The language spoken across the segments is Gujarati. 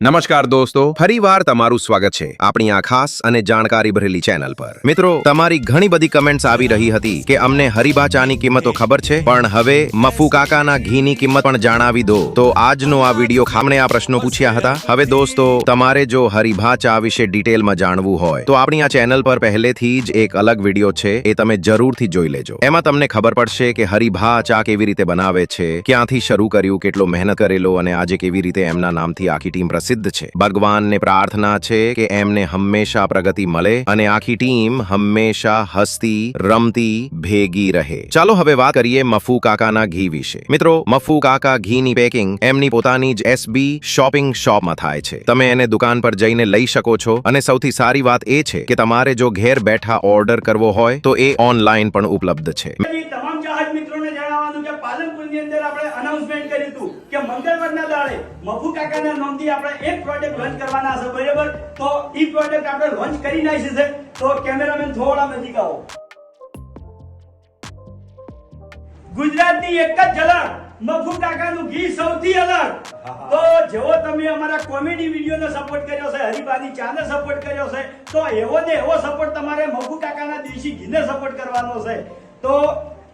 નમસ્કાર દોસ્તો, ફરીવાર તમારું સ્વાગત છે આપણી આ ખાસ અને જાણકારી ભરેલી ચેનલ પર. મિત્રો, તમારી ઘણી બધી કમેન્ટ્સ આવી રહી હતી કે અમને હરીબા ચાની કિંમતો ખબર છે, પણ હવે મફુ કાકાના ઘીની કિંમત પણ જણાવી દો. તો આજનો આ વીડિયો ખામણે આ પ્રશ્નો પૂછ્યા હતા. હવે દોસ્તો, તમારે જો હરીભા ચા વિશે ડિટેલમાં જાણવું હોય, તો આપણી આ ચેનલ પર પહેલેથી જ એક અલગ વીડિયો છે, એ તમે જરૂરથી જોઈ લેજો. એમાં તમને ખબર પડશે કે હરીભા ચા કેવી રીતે બનાવે છે, ક્યાંથી શરૂ કર્યું, કેટલો મહેનત કરેલો અને આજે કેવી રીતે એમના નામથી આખી ટીમ પ્રસિદ્ધ છે. ભગવાનને પ્રાર્થના છે કે એમને હંમેશા પ્રગતિ મળે અને આખી ટીમ હંમેશા હસતી, રમતી, ભેગી રહે. ચાલો હવે વાત કરીએ મફુ કાકાના ઘી વિશે. મિત્રો, મફુ કાકા ઘીની પેકિંગ એમની પોતાની જ એસબી શોપિંગ શોપમાં થાય છે. તમે એને દુકાન પર જઈને લઈ શકો છો અને સૌથી સારી વાત એ છે કે તમારે જો ઘેર બેઠા ઓર્ડર કરવો હોય તો એ ઓનલાઈન પણ ઉપલબ્ધ છે. જણાવવાનું કે પાલનપુરની અંદર આપણે અનાઉન્સમેન્ટ કર્યું હતું કે મંગળવારના દાડે મફુ કાકાના નામથી આપણે એક પ્રોજેક્ટ લોન્ચ કરવાના છે બરાબર? તો એ પ્રોજેક્ટ આપણે લોન્ચ કરી નાખી છે. તો કેમેરામેન થોડા નજીક આવો ગુજરાતની એક જ ઝલક મફુ કાકાનું ઘી સૌથી અલગ. તો જેવો તમે અમારા કોમેડી વિડીયોને સપોર્ટ કર્યો છે, હરિભાની ચાને સપોર્ટ કર્યો છે, તો એવો ને એવો સપોર્ટ તમારે મફુ કાકાના દેશી ઘીને સપોર્ટ કરવાનો છે. તો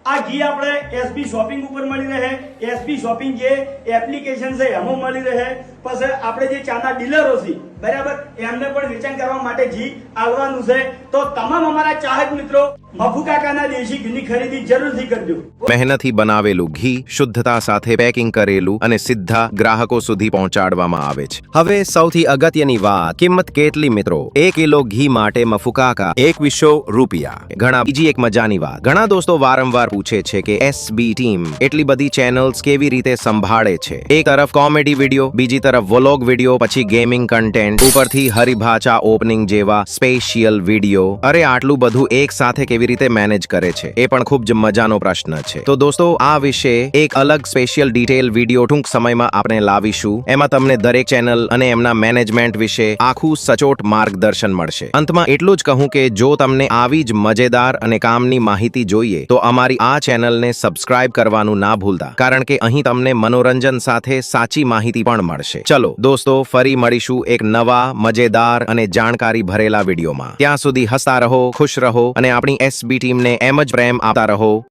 આ ઘી આપણે એસબી શોપિંગ ઉપર મળી રહે. એસબી શોપિંગ જે એપ્લિકેશન છે, એમાં મળી રહે. પછી આપણે જે ચાના ડીલરો છે, બરાબર, એમને પણ વેચાણ કરવા માટે ઘી આવવાનું છે. તો મહેનતથી બનાવેલું ઘી, શુદ્ધતા સાથે પેકિંગ કરેલું અને સીધા ગ્રાહકો સુધી પહોંચાડવામાં આવે છે. હવે સૌથી અગત્યની વાત, કિંમત કેટલી મિત્રો? એક કિલો ઘી માટે મફુકાકા એકવીસો રૂપિયા. ઘણા, બીજી એક મજાની વાત. ઘણા દોસ્તો વારંવાર પૂછે છે કે એસબી ટીમ એટલી બધી ચેનલ્સ કેવી રીતે સંભાળે છે? એક તરફ કોમેડી વીડિયો બીજી તરફ વ્લોગ વીડિયો પછી ગેમિંગ કન્ટેન્ટ ઉપરથી હરિભાચા ઓપનિંગ જેવા સ્પેશિયલ વિડિયો અરે આટલું બધું એક સાથે કેવી રીતે મેનેજ કરે છે? એ પણ ખૂબ જ મજાનો પ્રશ્ન છે. તો દોસ્તો, આ વિશે એક અલગ સ્પેશિયલ ડિટેલ વીડિયો ટૂંક સમયમાં આપણે લાવીશું. એમાં તમને દરેક ચેનલ અને એમના મેનેજમેન્ટ વિશે આખું સચોટ માર્ગદર્શન મળશે. અંતમાં એટલું જ કહું કે જો તમને આવી જ મજેદાર અને કામની માહિતી જોઈએ, તો અમારી આ ચેનલને સબસ્ક્રાઇબ કરવાનું ના ભૂલતા, કારણ કે અહીં તમને મનોરંજન સાથે સાચી માહિતી પણ મળશે. ચલો, દોસ્તો, ફરી મળીશું એક નવા, મજેદાર અને જાણકારી ભરેલા વિડીયોમાં ત્યાં સુધી હસતા રહો ખુશ રહો અને આપણી એસબી ટીમને એમ જ પ્રેમ આપતા રહો.